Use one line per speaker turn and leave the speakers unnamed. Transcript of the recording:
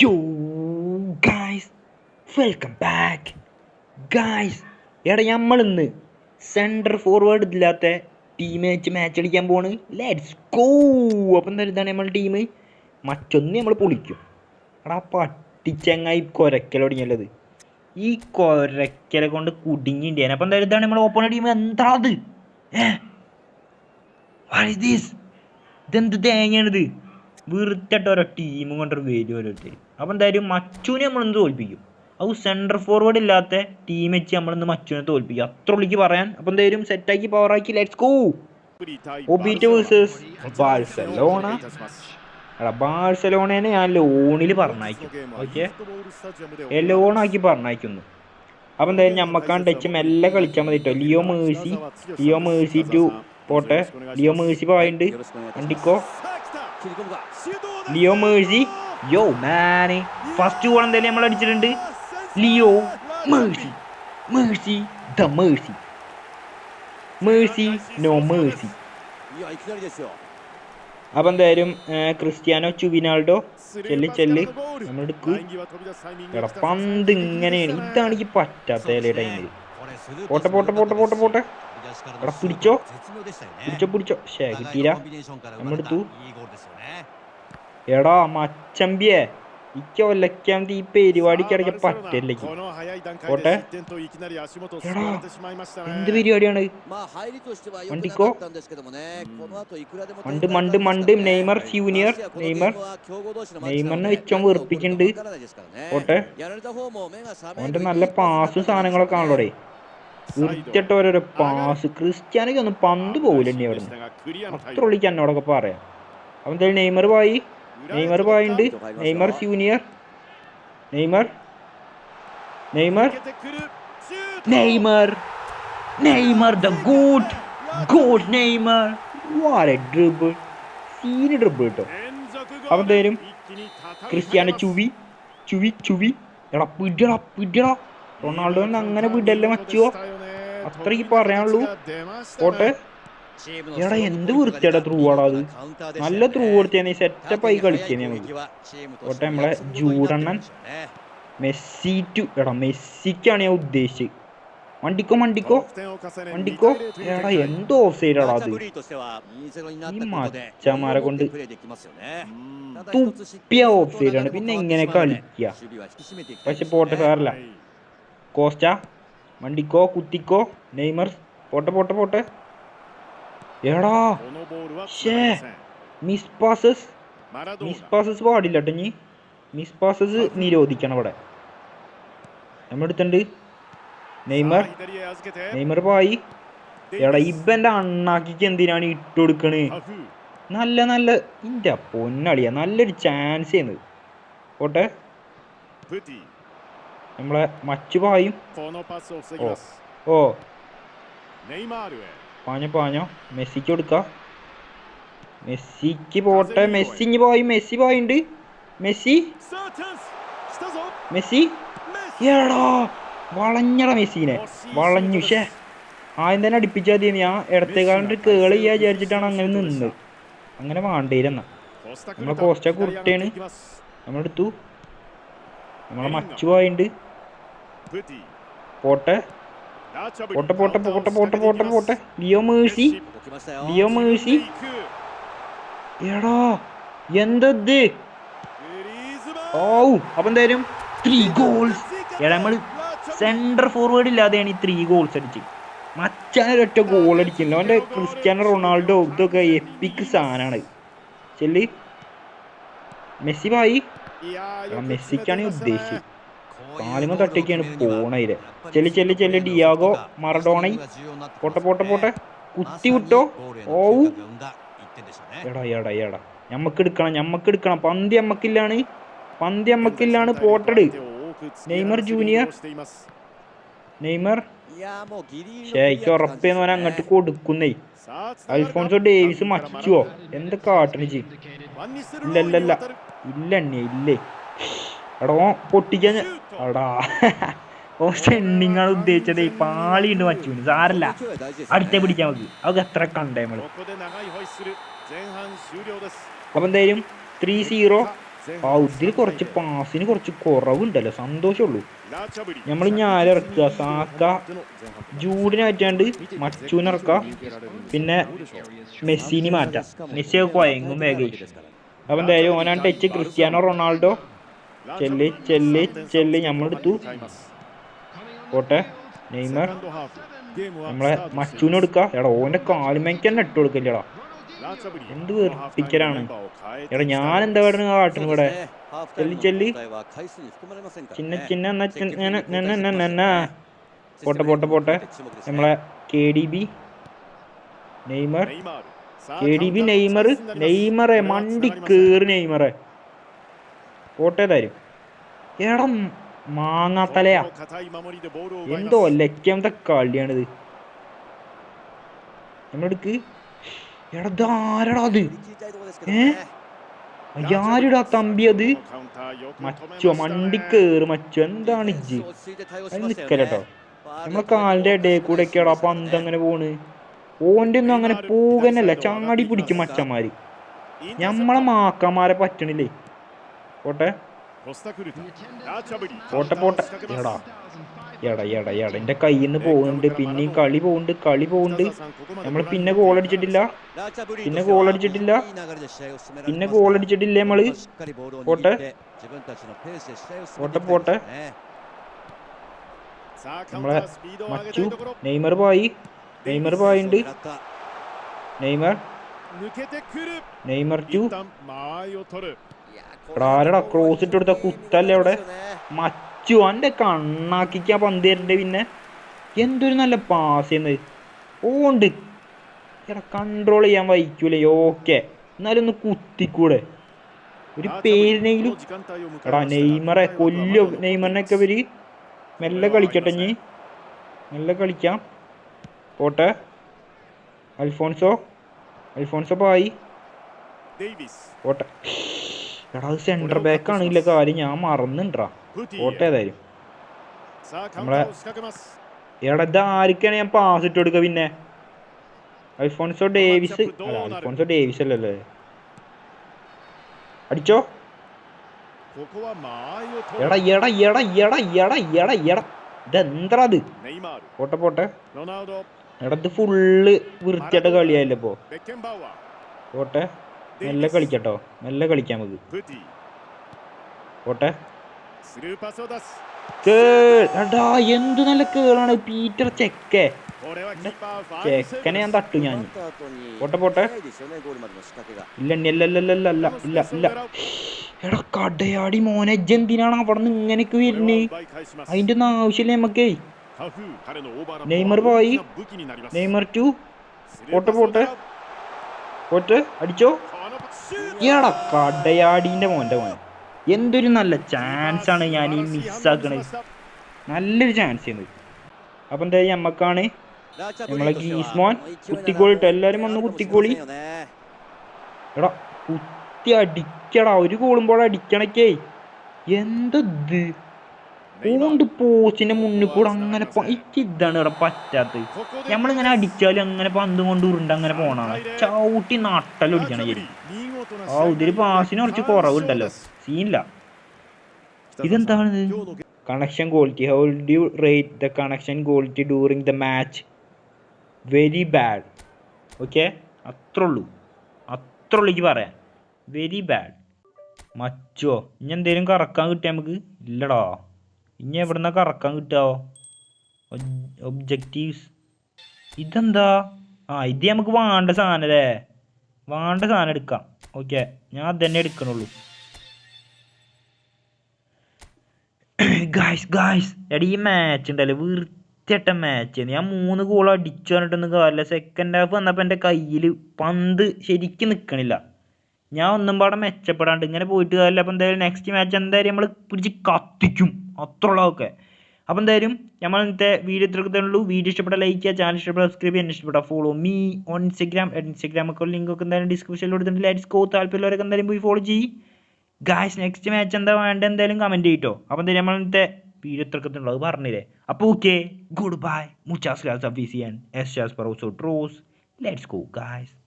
യോ guys welcome back guys എടാ നമ്മളിന്ന് സെന്റർ ഫോർവേഡ് ഇല്ലാത്ത ടീം വെച്ച് മാച്ച് കളിക്കാൻ പോണ്. ലെറ്റ്സ് ഗോ അപ്പം എന്താ ഇതാണ് നമ്മളെ ടീം മറ്റൊന്ന് നമ്മൾ പൊളിക്കും. എടാ പട്ടിച്ചങ്ങായി കൊരക്കൽ തുടങ്ങിയുള്ളത് ഈ കൊരക്കലെ കൊണ്ട് കുടുങ്ങിണ്ടേനെ അപ്പം എന്തായാലും ഇതാണ് നമ്മളെ ഓപ്പൺ ടീം എന്താ അത്? What is this? ഇതെന്ത് തേങ്ങയാണിത്? വെറുത്തിട്ട് ഓരോ ടീമും കൊണ്ടൊരു വരും ഓരോരുത്തർ അപ്പം എന്തായാലും മച്ചുവിനെ നമ്മളൊന്ന് തോൽപ്പിക്കും? അത് സെന്റർ ഫോർവേഡ് ഇല്ലാത്ത ടീം വെച്ച് നമ്മളിന്ന് മച്ചുവിനെ തോൽപ്പിക്കും? അത്ര ഉള്ളിക്ക് പറയാൻ. അപ്പം എന്തായാലും സെറ്റാക്കി പവറാക്കി ലെറ്റ്സ് ഗോ ഒബീറ്റ് വേഴ്സസ് ബാഴ്സലോണ. ബാഴ്സലോണേനെ ഞാൻ ലോണിൽ പറഞ്ഞയക്കും. ഓക്കെ? ലോണാക്കി പറഞ്ഞയക്കുന്നു. അപ്പം എന്തായാലും ഞമ്മക്കാൻ ടച്ച് മെല്ലെ കളിച്ചാൽ മതി കേട്ടോ Leo Messi Leo Messi to പോട്ടെ. ലിയോ മേഴ്സി പോയിണ്ട്. വണ്ടിക്കോ ലിയോ മേഴ്സി. യോ മാനെ. ഫസ്റ്റ് ഗോൾ എന്തായാലും നമ്മൾ അടിച്ചിട്ടുണ്ട്. Leo Messi. Messi the Messi. Messi no Messi. അപ്പൊ എന്തായാലും ക്രിസ്ത്യാനോ ചുവിനാൾഡോ ചെല്ലി ചെല്ല്. നമ്മളെടുക്ക് പന്ത് ഇങ്ങനെയാണ്. ഇതാണ് എനിക്ക് പറ്റാത്ത ടൈമിൽ പോട്ടെ പോട്ടെ പോട്ടെ പോട്ടെ പോട്ടെ. അവിടെ പിടിച്ചോ പിടിച്ചോ പിടിച്ചോ ശേ കിട്ടിയില്ല നമ്മളെടുത്തു എടാ മച്ചമ്പിയെ ഇക്ക ഒല്ലക്കാൻ ഈ പരിപാടിക്കിടയ്ക്ക് പറ്റല്ലേ പോട്ടെ എടാ എന്ത് പരിപാടിയാണ് വണ്ടിക്കോ മണ്ട് മണ്ട് മണ്ട് നെയ്മർ ജൂനിയർ നെയ്മർ നെയ്മറിനെ വെച്ചോൻ വെറുപ്പിക്കുന്നുണ്ട് പോട്ടെ അവന്റെ നല്ല പാസ് സാധനങ്ങളൊക്കെ ആണല്ലോടേ വൃത്തിയിട്ട് ഓരോരോ പാസ്. ക്രിസ്ത്യാനിക്ക് ഒന്നും പന്ത് പോകില്ലേ അവിടെ അത്ര ഉള്ളിക്ക് എന്നോടൊക്കെ പറയാം. അവൻ എന്തായാലും നെയ്മർ പോയി. Neymar പോയിണ്ട്. Neymar senior Neymar. Neymar. Neymar. Neymar the god god Neymar. വാരെ dribble scene dribble കേട്ടോ അവൻ എന്തായാലും ക്രിസ്ത്യാനോ ചുവി ചുവി ചുവി. എടാ പിടിയടാ പിടിയടാ. റൊണാൾഡോ അങ്ങനെ വിടല്ലേ മച്ചുവോ? അത്രയ്ക്ക് പറയാനുള്ളൂ. പോട്ടെ. എടാ എന്ത് വൃത്തിയുടെ ത്രൂ ആടാ അത്. നല്ല ത്രൂ കൊടുത്തേ നീ സെറ്റപ്പ് ആയി കളിക്കുന്നേ നമുക്ക് പോട്ടെ നമ്മളെ ജൂഡണ്ണൻ. മെസ്സി ടു എടാ മെസ്സിക്കാണ് ഞാൻ ഉദ്ദേശിച്ചത്. വണ്ടിക്കോ വണ്ടിക്കോ? വണ്ടിക്കോ? എടാ എന്തോ ഓഫ് സൈഡാടാ അത്? ഈ മച്ചമാരെ കൊണ്ട് തുപ്പിയ ഓഫ് സൈഡാണ് പിന്നെ ഇങ്ങനെ കളിക്കുക പക്ഷെ പോട്ടെ സാറല്ല കോസ്റ്റ വണ്ടിക്കോ കുത്തിക്കോ. നെയ്മർ പോട്ടെ പോട്ടെ പോട്ടെ. എടാ. മിസ് പാസസ് മിസ് പാസസ് പാടില്ല ഇനി. മിസ് പാസസ് നിരോധിക്കണം ഇവിടെ. നമ്മളെടുത്തുണ്ട് നെയ്മർ. നെയ്മർ പോയി. എടാ ഇബന്റെ അണ്ണാക്കിക്ക് എന്തിനാണ് ഇട്ട് കൊടുക്കണേ? നല്ല നല്ല ഇന്റെ പൊന്നടിയ നല്ലൊരു ചാൻസ് ചെയ്യുന്നത് പോട്ടെ. നമ്മളെ മച്ചു പായും. ഓ. പാഞ്ഞോ പാഞ്ഞോ. മെസ്സിക്ക് കൊടുക്ക. മെസ്സിക്ക് പോട്ടെ. മെസ്സി ഇഞ്ഞ് പോയി. മെസ്സി പോയിണ്ട്. മെസ്സി. മെസ്സി. എടാ. വളഞ്ഞടാ മെസ്സിനെ. വളഞ്ഞു. ഷേ ആദ്യം തന്നെ അടിപ്പിച്ചാൽ മതി ഞാൻ ഇടത്തേക്കാണ്ട് കേൾ ചെയ്യാ വിചാരിച്ചിട്ടാണ് അങ്ങനെ നിന്നത്. അങ്ങനെ വേണ്ടിയിരുന്ന നമ്മളെ കോസ്റ്റ കുർട്ടയാണ് നമ്മളെടുത്തു. നമ്മളെ മച്ചു പോയിണ്ട്. പോട്ടെ. പോട്ടെ പോട്ടെ പോട്ടെ പോട്ടെ പോട്ടെ പോട്ടെ. Leo Messi. Leo Messi. എടാ എന്തത്? ഓ അപ്പൊ എന്തായാലും ത്രീ ഗോൾസ് എടാ നമ്മൾ സെന്റർ ഫോർവേഡ് ഇല്ലാതെയാണ് ഈ ത്രീ ഗോൾസ് അടിച്ച് മച്ചാനൊരൊറ്റ ഗോൾ അടിക്കുന്നത് അവന്റെ ക്രിസ്ത്യാനോ റൊണാൾഡോ ഇതൊക്കെ എപ്പിക്ക് സാധനമാണ്. ചെല്ലി. മെസ്സി പോയി മെസ്സിക്കാണ് ഉദ്ദേശിച്ചത്. കാലിമ തട്ടിക്കാണ് പോണയിൽ ചെല്ലി ചെല്ലി ചെല്ലി ഡിയാഗോ മറഡോണൈ പോട്ടെ പോട്ടെ പോട്ടെ. കുത്തി വിട്ടോ? ഓ. എടാ എടാ എടാ. ഞമ്മക്ക് എടുക്കണം ഞമ്മക്ക് എടുക്കണം പന്തി അമ്മക്കില്ലാണ് പന്തി അമ്മക്കില്ലാണ് പോട്ടട് നെയ്മർ ജൂനിയർ. നെയ്മർ. ഷേക്ക് ഉറപ്പേന്ന് പറഞ്ഞാൽ അങ്ങോട്ട് കൊടുക്കുന്നേ. അൽഫോൺസോ ഡേവിസ് മച്ചുവോ എന്ത് കാട്ടണ ചെയ്യും ഇല്ല എണ്ണിയ ഇല്ല? എടാ ഓൻ പൊട്ടിക്കാൻ എടാ. ഓ സ്റ്റെൻഡിങ് ആണ് ഉദ്ദേശിച്ചത് പാളിയുണ്ട് മച്ചുവിന് സാരല്ല. അടുത്ത പിടിക്കാൻ മതി. അത് എത്ര കണ്ടേ നമ്മൾ. അപ്പൊ എന്തായാലും ത്രീ സീറോ ആ കുറച്ച് പാസിന് കുറച്ച് കുറവുണ്ടല്ലോ. സന്തോഷമുള്ളൂ. നമ്മൾ ഇനി ആരിറക്കുക സാക്ക ജൂഡിനെ മാറ്റാണ്ട് മച്ചൂനെ ഇറക്കാം പിന്നെ മെസ്സിനി മാറ്റാം. മെസ്സി ഒക്കെ കുഴങ്ങും വേഗം. അപ്പൊ എന്തായാലും ഓനാണ് ടച്ച് ക്രിസ്ത്യാനോ റൊണാൾഡോ. ചെല്ലി ചെല്ലി ചെല്ല് നമ്മളെടുത്തു പോട്ടെ നെയ്മർ. നമ്മളെ മച്ചൂനെ എടുക്കാം. എടാ ഓന്റെ കാലുമേക്ക് തന്നെ ഇട്ട് കൊടുക്കില്ലടാ. എന്ത് വെറുപ്പിക്കലാണ്. എടാ ഞാൻ എന്താ പറയുക കാട്ടുന്നു ഇവിടെ ചെല്ലി ചെല്ലി. ചിന്ന ചിന്ന. പോട്ടെ പോട്ടെ പോട്ടെ. നമ്മളെ K D B. Neymar. B Neymar നെയ്മറെ മണ്ടി കേറി നെയ്മറെ. പോട്ടെ തരും എടാ മാങ്ങാത്തലയാ. എന്തോ ലക്കാമത്തെ കളിയാണിത്. നമ്മളെടുക്ക്. എടാ ഇതാരടാ അത്? ഏ? ആരുടാ തമ്പി അത്? മച്ചോ മണ്ടി കേറ് മച്ചോ. എന്താണ് ഇജ്ജ് അത് നിക്കലട്ടോ നമ്മളെ കാലിന്റെ ഇടയിൽ കൂടെ ഒക്കെയാടാ പന്ത് അങ്ങനെ പോണ്. ഓന്റെ ഒന്നും അങ്ങനെ പോകനല്ല ചാടി പിടിക്കും മച്ചന്മാര്. ഞമ്മളെ മാക്കന്മാരെ പറ്റണില്ലേ? പോട്ടെ. പോട്ടെ പോട്ടെ. എടാ. എടാ എടാ എടാ. എന്റെ കയ്യിൽ നിന്ന് പോകുന്നുണ്ട് പിന്നെയും കളി പോകുന്നുണ്ട് കളി പോകുന്നുണ്ട് നമ്മൾ പിന്നെ ഗോൾ അടിച്ചിട്ടില്ല. പിന്നെ ഗോൾ അടിച്ചിട്ടില്ല. പിന്നെ ഗോൾ അടിച്ചിട്ടില്ല നമ്മൾ. പോട്ടെ. പോട്ടെ, പോട്ടെ. നമ്മളെ മച്ചു നെയ്മർ പോയി നെയ്മർ പോയിണ്ട് നെയ്മർ നെയ്മർ ടു ആരടാ ക്രോസ് ഇട്ട് കൊടുത്ത കുത്തല്ലേ അവിടെ? മച്ചു അന്റെ കണ്ണാക്കിക്കാ പന്ത് തരണ്ടേ പിന്നെ? എന്തൊരു നല്ല പാസ് ചെയ്യുന്നത് ഓണ്ട്. എടാ കൺട്രോൾ ചെയ്യാൻ വഹിക്കൂലേ ഓക്കെ എന്നാലും ഒന്ന് കുത്തിക്കൂടെ. ഒരു പേരിനെങ്കിലും. എടാ നെയ്മറെ കൊല്ലോ. നെയ്മറിനൊക്കെ ഇവർ. മെല്ലെ കളിക്കട്ടെ ഇനി. മെല്ലെ കളിക്കാം. പോട്ടെ. അൽഫോൺസോ. അൽഫോൺസോ പോയി പോട്ടെ. എടാ അത് സെന്റർ ബാക്ക് ആണെങ്കിലെ കാര്യം ഞാൻ മറന്നുണ്ടാ പോട്ടെ ഏതായാലും. നമ്മളെ എടാ ഇത് ആർക്കാണ് ഞാൻ പാസ് ഇട്ട് കൊടുക്കുക പിന്നെ? അൽഫോൺസോ ഡേവിസ് അല്ല അൽഫോൺസോ ഡേവിസ് അല്ലല്ലേ? അടിച്ചോ. എടാ എടാ എടാ എടാ എടാ എടാ എടാ. ഇതെന്താ അത് പോട്ടെ പോട്ടെ. എടത് ഫുള്ള് വൃത്തിയായിട്ട് കളിയായില്ല ഇപ്പോ? ഓട്ടെ മെല്ലെ കളിക്കട്ടോ. മെല്ലെ കളിക്കാം നമുക്ക് ഓട്ടെ എന്ത് നല്ല കേളാണ്. പീറ്റർ ചെക്കേ. ചെക്കനെ ഞാൻ തട്ടു ഞാൻ. പോട്ടെ പോട്ടെ. ഇല്ല ഇല്ല ഇല്ല ഇല്ല ഇല്ല ഇല്ല എടാ കടയാടി മോനെ. ജെന്തിനാണ് അവിടെ നിന്ന് ഇങ്ങനെയൊക്കെ വരുന്നത് അതിന്റെ ഒന്നും ആവശ്യമില്ല നമുക്കേ
നെയ്മർ പോയി
നെയ്മർ ടു പോട്ട് പോട്ട് പോട്ട് അടിച്ചോ? ഇയാടാ കടയാടീന്റെ മോന്റെ മോൻ എന്തൊരു നല്ല ചാൻസ് ആണ് ഞാൻ ഈ മിസ്സാക്കണത്. നല്ലൊരു ചാൻസ് ചെയ്യുന്നത് അപ്പൊ എന്താ നമ്മക്കാണ്
നമ്മളെ ഗീസ്മോൻ കുത്തിക്കോളിട്ടോ. എല്ലാരും വന്ന് കുത്തിക്കോളി.
എടാ കുത്തി അടിക്കടാ. ഒരു കോളുമ്പോൾ അടിക്കണക്കേ. എന്തത്? ഓണ്ട് പോസ്റ്റിന്റെ മുന്നിൽ കൂടെ അങ്ങനെ ഇതാണ് ഇവിടെ പറ്റാത്തത്. നമ്മളിങ്ങനെ അടിച്ചാലും അങ്ങനെ പന്തും കൊണ്ട് ഉരുണ്ട് അങ്ങനെ പോണാണ് ചവിട്ടി നട്ടലൊടിക്കണം ശരി ആ ഇതിൽ പാസിന് കുറച്ച് കുറവുണ്ടല്ലോ. സീനില്ല. ഇതെന്താണ് connection quality how do rate the connection quality during the match very bad okay അത്രേ ഉള്ളൂ അത്രേ ഉള്ളൂ എനിക്ക് പറയാൻ. വെരി ബാഡ് മച്ചോ ഇനി എന്തേലും കറക്കാൻ കിട്ടിയ നമുക്ക്? ഇല്ലടാ. ഇനി എവിടുന്ന കറക്കാൻ കിട്ടാവോ ഒബ്ജക്റ്റീവ്സ് ഇതെന്താ? ആ ഇത് നമുക്ക് വേണ്ട സാധനം അല്ലേ? വേണ്ട സാധനം എടുക്കാം. ഓക്കെ ഞാൻ അത് തന്നെ എടുക്കണുള്ളൂ. ഗായ്സ് ഗായ്സ് എടി ഈ മാച്ച് ഉണ്ടല്ലോ. വൃത്തിയട്ട മാച്ച് ഞാൻ മൂന്ന് ഗോൾ അടിച്ചു പറഞ്ഞിട്ടൊന്നും കാര്യമില്ല. സെക്കൻഡ് ഹാഫ് വന്നപ്പോൾ എന്റെ കയ്യിൽ പന്ത് ശരിക്കും നിൽക്കണില്ല ഞാൻ ഒന്നും പാടെ മെച്ചപ്പെടാണ്ട് ഇങ്ങനെ പോയിട്ട് കാര്യമില്ല. അപ്പോൾ എന്തായാലും നെക്സ്റ്റ് മാച്ച് എന്തായാലും നമ്മൾ പിടിച്ച് കത്തിക്കും. അത്ര ഉള്ളതൊക്കെ അപ്പോൾ എന്തായാലും നമ്മൾ ഇന്നത്തെ വീഡിയോ ഇത്രയൊക്കെ ഉള്ളൂ. വീഡിയോ ഇഷ്ടപ്പെട്ട ലൈക്ക് ചെയ്യുക ചാനൽ ഇഷ്ടപ്പെട്ട സബ്സ്ക്രൈബ് ചെയ്യാൻ ഇഷ്ടപ്പെട്ട follow me on Instagram Instagram ഒക്കെ ലിങ്ക് ഒക്കെ എന്തായാലും ഡിസ്ക്രിപ്ഷനിൽ കൊടുത്തിട്ടുണ്ട്. ലൈറ്റ് സ്കോ താല്പര്യമുള്ളവരൊക്കെ എന്തായാലും പോയി ഫോളോ ചെയ്യും. ഗായ്സ് നെക്സ്റ്റ് മാച്ച് എന്താ വേണ്ട എന്തായാലും കമന്റ് ചെയ്യട്ടോ അപ്പോൾ എന്തായാലും നമ്മൾ ഇന്നത്തെ വീഡിയോ അത് പറഞ്ഞില്ലേ? അപ്പോൾ ഓക്കെ ഗുഡ് ബൈ മുച്ചാസ് ഗ്രാസ് അഫീസിയൻ എസ് ഷാസ് പറോസോ ട്രോസ് ലെറ്റ്സ് ഗോ ഗായ്സ്